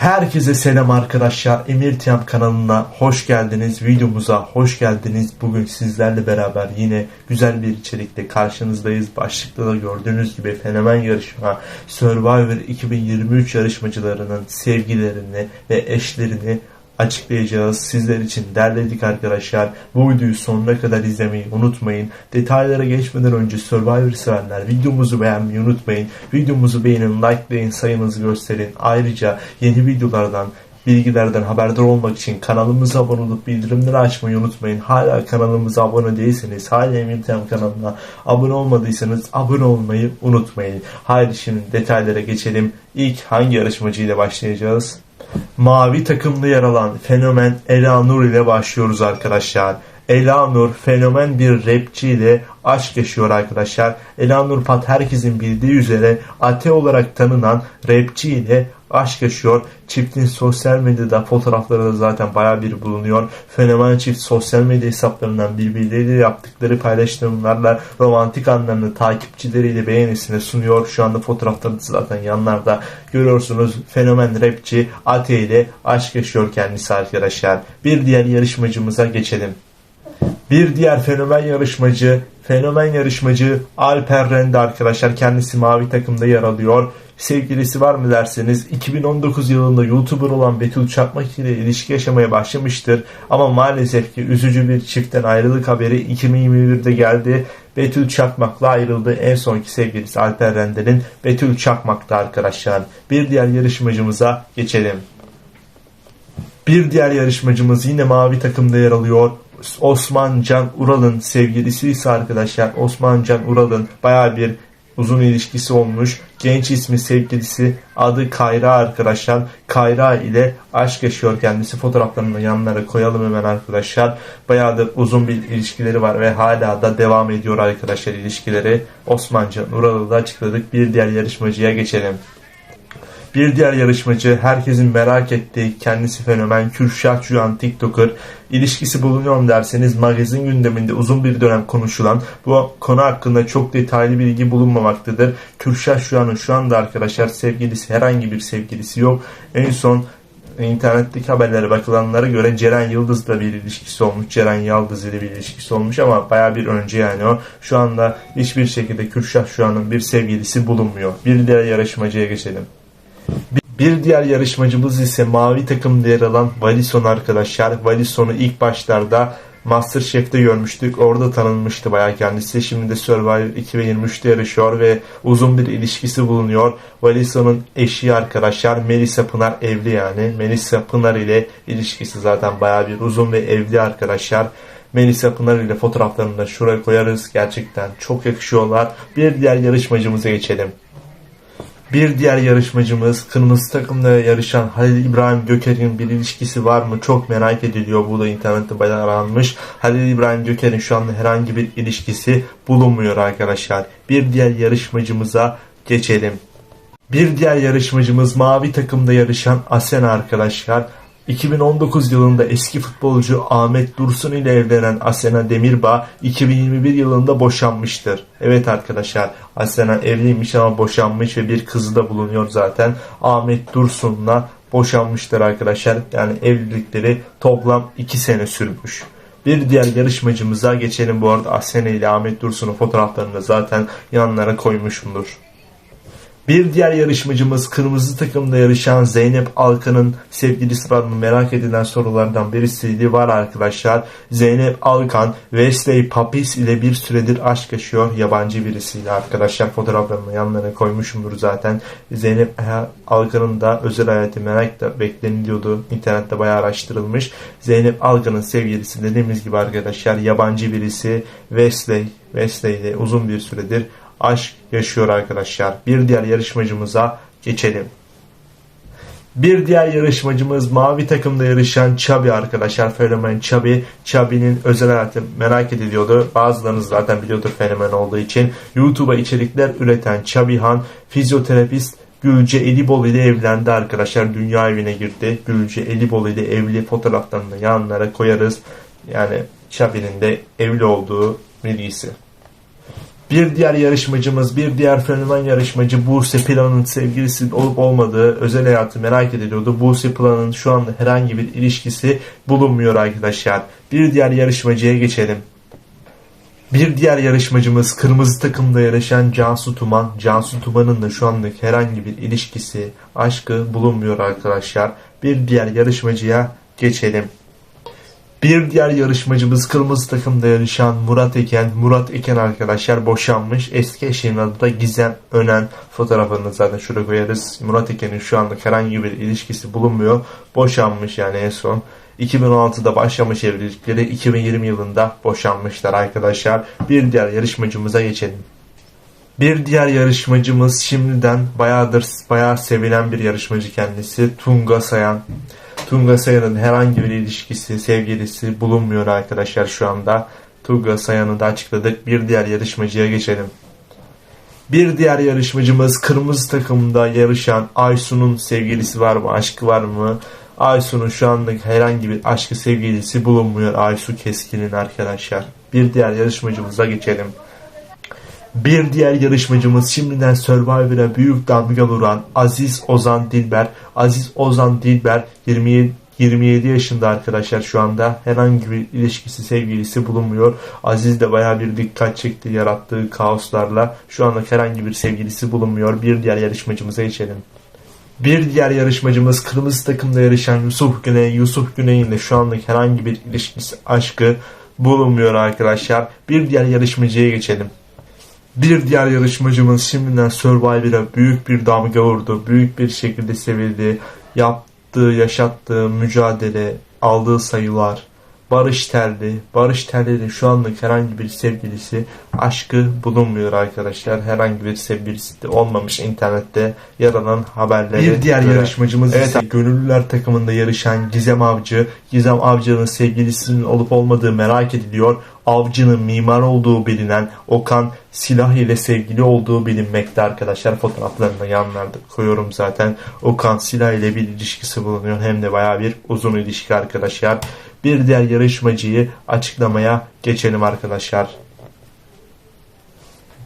Herkese selam arkadaşlar. Emir Tiyam kanalına hoş geldiniz. Videomuza hoş geldiniz. Bugün sizlerle beraber yine güzel bir içerikle karşınızdayız. Başlıkta da gördüğünüz gibi fenomen yarışma Survivor 2023 yarışmacılarının sevgilerini ve eşlerini açıklayacağız. Sizler için derledik arkadaşlar. Bu videoyu sonuna kadar izlemeyi unutmayın. Detaylara geçmeden önce Survivor sevenler videomuzu beğenmeyi unutmayın. Videomuzu beğenin, likelayın, sayınızı gösterin. Ayrıca yeni videolardan bilgilerden haberdar olmak için kanalımıza abone olup bildirimleri açmayı unutmayın. Hala kanalımıza abone değilseniz, hala Emin Tem kanalına abone olmadıysanız abone olmayı unutmayın. Haydi şimdi detaylara geçelim. İlk hangi yarışmacıyla başlayacağız? Mavi takımda yer alan fenomen Elanur ile başlıyoruz arkadaşlar. Elanur fenomen bir rapçi ile aşk yaşıyor arkadaşlar. Elanur Pat herkesin bildiği üzere Ate olarak tanınan rapçi ile aşk yaşıyor. Çiftin sosyal medyada fotoğrafları da zaten baya bir bulunuyor. Fenomen çift sosyal medya hesaplarından birbirleriyle yaptıkları paylaşımlarla romantik anlarını takipçileriyle beğenisine sunuyor. Şu anda fotoğrafları zaten yanlarda görüyorsunuz. Fenomen rapçi Ate ile aşk yaşıyor kendisi arkadaşlar. Bir diğer yarışmacımıza geçelim. Bir diğer fenomen yarışmacı, fenomen yarışmacı Alper Rende arkadaşlar. Kendisi mavi takımda yer alıyor. Sevgilisi var mı derseniz 2019 yılında YouTuber olan Betül Çakmak ile ilişki yaşamaya başlamıştır. Ama maalesef ki üzücü bir çiftten ayrılık haberi 2021'de geldi. Betül Çakmak'la ayrıldı. En sonki sevgilisi Alper Rende'nin Betül Çakmak'ta arkadaşlar. Bir diğer yarışmacımıza geçelim. Bir diğer yarışmacımız yine mavi takımda yer alıyor. Osman Can Ural'ın sevgilisi ise arkadaşlar Osman Can Ural'ın baya bir uzun ilişkisi olmuş. Genç ismi sevgilisi adı Kayra arkadaşlar. Kayra ile aşk yaşıyor kendisi. Fotoğraflarını yanlara koyalım hemen arkadaşlar. Bayağıdır uzun bir ilişkileri var ve hala da devam ediyor arkadaşlar ilişkileri. Osman Can Ural'ı da açıkladık. Bir diğer yarışmacıya geçelim. Bir diğer yarışmacı herkesin merak ettiği kendisi fenomen Kürşat Juan TikToker ilişkisi bulunuyor derseniz magazin gündeminde uzun bir dönem konuşulan bu konu hakkında çok detaylı bilgi bulunmamaktadır. Kürşat Juan'ın şu anda arkadaşlar sevgilisi herhangi bir sevgilisi yok. En son internetteki haberlere bakılanlara göre Ceren Yıldız'la bir ilişkisi olmuş. Ceren Yıldız ile bir ilişkisi olmuş ama baya bir önce yani o. Şu anda hiçbir şekilde Kürşat Juan'ın bir sevgilisi bulunmuyor. Bir diğer yarışmacıya geçelim. Bir diğer yarışmacımız ise mavi takımda yer alan Valison arkadaşlar. Valison'u ilk başlarda Masterchef'te görmüştük. Orada tanınmıştı bayağı kendisi. Şimdi de Survivor 2023'te yarışıyor ve uzun bir ilişkisi bulunuyor. Valison'un eşi arkadaşlar Melisa Pınar evli yani. Melisa Pınar ile ilişkisi zaten bayağı bir uzun ve evli arkadaşlar. Melisa Pınar ile fotoğraflarını da şuraya koyarız. Gerçekten çok yakışıyorlar. Bir diğer yarışmacımıza geçelim. Bir diğer yarışmacımız kırmızı takımda yarışan Halil İbrahim Göker'in bir ilişkisi var mı? Çok merak ediliyor. Bu da internette bayağı aranmış. Halil İbrahim Göker'in şu anda herhangi bir ilişkisi bulunmuyor arkadaşlar. Bir diğer yarışmacımıza geçelim. Bir diğer yarışmacımız mavi takımda yarışan Asena arkadaşlar. 2019 yılında eski futbolcu Ahmet Dursun ile evlenen Asena Demirbağ 2021 yılında boşanmıştır. Evet arkadaşlar Asena evliymiş ama boşanmış ve bir kızı da bulunuyor zaten. Ahmet Dursun'la boşanmıştır arkadaşlar. Yani evlilikleri toplam 2 sene sürmüş. Bir diğer yarışmacımıza geçelim bu arada Asena ile Ahmet Dursun'un fotoğraflarını zaten yanlara koymuşumdur. Bir diğer yarışmacımız kırmızı takımda yarışan Zeynep Alkan'ın sevgilisi var mı merak edilen sorulardan birisiydi. Var arkadaşlar. Zeynep Alkan Wesley Papis ile bir süredir aşk yaşıyor. Yabancı birisiyle arkadaşlar. Fotoğraflarını yanlarına koymuşumdur zaten. Zeynep Alkan'ın da özel hayatı merak da bekleniliyordu. İnternette bayağı araştırılmış. Zeynep Alkan'ın sevgilisi dediğimiz gibi arkadaşlar yabancı birisi Wesley. Wesley ile uzun bir süredir aşk yaşıyor arkadaşlar. Bir diğer yarışmacımıza geçelim. Bir diğer yarışmacımız mavi takımda yarışan Chabi arkadaşlar. Fenomen Chabi. Chabi'nin özel hayatı merak ediliyordu. Bazılarınız zaten biliyordur fenomen olduğu için. YouTube'a içerikler üreten Chabihan fizyoterapist Gülce Elibol ile evlendi arkadaşlar. Dünya evine girdi. Gülce Elibol ile evli fotoğraflarını yanlara koyarız. Yani Chabi'nin de evli olduğu bilgisi. Bir diğer yarışmacımız, bir diğer fenomen yarışmacı Buse Plan'ın sevgilisi olup olmadığı özel hayatı merak ediliyordu. Buse Plan'ın şu anda herhangi bir ilişkisi bulunmuyor arkadaşlar. Bir diğer yarışmacıya geçelim. Bir diğer yarışmacımız kırmızı takımda yarışan Cansu Tuman. Cansu Tuman'ın da şu anlık herhangi bir ilişkisi, aşkı bulunmuyor arkadaşlar. Bir diğer yarışmacıya geçelim. Bir diğer yarışmacımız kırmızı takımda yarışan Murat Eken. Murat Eken arkadaşlar boşanmış. Eski eşinin adı da Gizem Önen. Fotoğrafını zaten şurada koyarız. Murat Eken'in şu anda herhangi bir ilişkisi bulunmuyor. Boşanmış yani en son. 2016'da başlamış evlilikleri 2020 yılında boşanmışlar arkadaşlar. Bir diğer yarışmacımıza geçelim. Bir diğer yarışmacımız şimdiden bayağıdır bayağı sevilen bir yarışmacı kendisi Tunga Sayan. Tunga Sayan'ın herhangi bir ilişkisi, sevgilisi bulunmuyor arkadaşlar şu anda. Tunga Sayan'ı da açıkladık. Bir diğer yarışmacıya geçelim. Bir diğer yarışmacımız kırmızı takımda yarışan Aysun'un sevgilisi var mı, aşkı var mı? Aysun'un şu anlık herhangi bir aşkı sevgilisi bulunmuyor Aysu Keskin'in arkadaşlar. Bir diğer yarışmacımıza geçelim. Bir diğer yarışmacımız şimdiden Survivor'a büyük damga vuran Aziz Ozan Dilber. Aziz Ozan Dilber 27 27 yaşında arkadaşlar şu anda herhangi bir ilişkisi sevgilisi bulunmuyor. Aziz de baya bir dikkat çekti yarattığı kaoslarla. Şu anda herhangi bir sevgilisi bulunmuyor. Bir diğer yarışmacımıza geçelim. Bir diğer yarışmacımız kırmızı takımda yarışan Yusuf Güney. Yusuf Güney'in de şu anlık herhangi bir ilişkisi, aşkı bulunmuyor arkadaşlar. Bir diğer yarışmacıya geçelim. Bir diğer yarışmacımız şimdiden Survivor'a büyük bir damga vurdu. Büyük bir şekilde sevildi. Yaptığı, yaşattığı mücadele, aldığı sayılar. Barış Terli. Barış Terli de şu anlık herhangi bir sevgilisi, aşkı bulunmuyor arkadaşlar. Herhangi bir sevgilisi de olmamış internette yer alan haberleri. Bir diğer göre. yarışmacımız evet. ise Gönüllüler takımında yarışan Gizem Avcı. Gizem Avcı'nın sevgilisinin olup olmadığı merak ediliyor. Avcı'nın mimar olduğu bilinen Okan silah ile sevgili olduğu bilinmekte arkadaşlar. Fotoğraflarını yanlarda koyuyorum zaten. Okan silah ile bir ilişkisi bulunuyor. Hem de baya bir uzun ilişki arkadaşlar. Bir diğer yarışmacıyı açıklamaya geçelim arkadaşlar.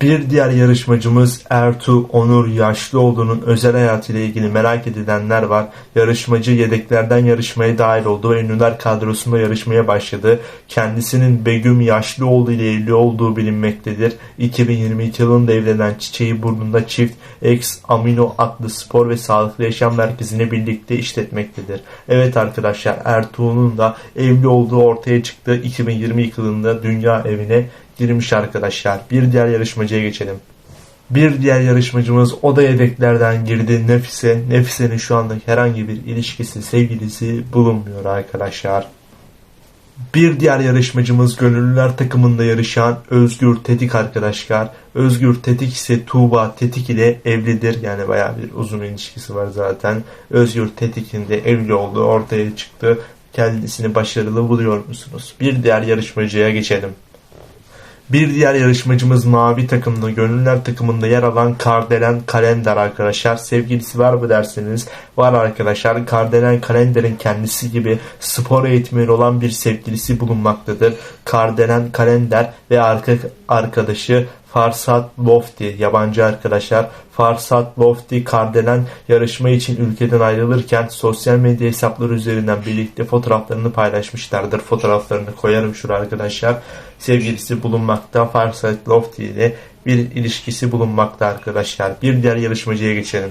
Bir diğer yarışmacımız Ertuğ Onur Yaşlıoğlu'nun özel hayatıyla ilgili merak edilenler var. Yarışmacı yedeklerden yarışmaya dahil oldu ve ünlüler kadrosunda yarışmaya başladı. Kendisinin Begüm Yaşlıoğlu ile evli olduğu bilinmektedir. 2022 yılında evlenen Çiçeği Burnu'nda çift Ex Amino adlı spor ve sağlıklı yaşam merkezini birlikte işletmektedir. Evet arkadaşlar Ertuğ'un da evli olduğu ortaya çıktı. 2022 yılında dünya evine girmiş arkadaşlar. Bir diğer yarışmacıya geçelim. Bir diğer yarışmacımız o da yedeklerden girdi Nefise. Nefise'nin şu anda herhangi bir ilişkisi, sevgilisi bulunmuyor arkadaşlar. Bir diğer yarışmacımız gönüllüler takımında yarışan Özgür Tetik arkadaşlar. Özgür Tetik ise Tuğba Tetik ile evlidir. Yani bayağı bir uzun ilişkisi var zaten. Özgür Tetik'in de evli olduğu ortaya çıktı. Kendisini başarılı buluyor musunuz? Bir diğer yarışmacıya geçelim. Bir diğer yarışmacımız mavi takımda, gönüller takımında yer alan Kardelen Kalender arkadaşlar. Sevgilisi var mı derseniz var arkadaşlar. Kardelen Kalender'in kendisi gibi spor eğitmeni olan bir sevgilisi bulunmaktadır. Kardelen Kalender ve arka arkadaşı Farsat Lofti yabancı arkadaşlar. Farsat Lofti Kardelen yarışma için ülkeden ayrılırken sosyal medya hesapları üzerinden birlikte fotoğraflarını paylaşmışlardır. Fotoğraflarını koyarım şuraya arkadaşlar. Sevgilisi bulunmakta Farsat Lofti ile bir ilişkisi bulunmakta arkadaşlar. Bir diğer yarışmacıya geçelim.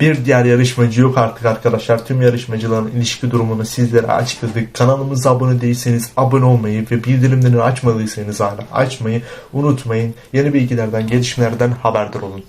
Bir diğer yarışmacı yok artık arkadaşlar. Tüm yarışmacıların ilişki durumunu sizlere açıkladık. Kanalımıza abone değilseniz abone olmayı ve bildirimleri açmadıysanız hala açmayı unutmayın. Yeni bilgilerden, gelişmelerden haberdar olun.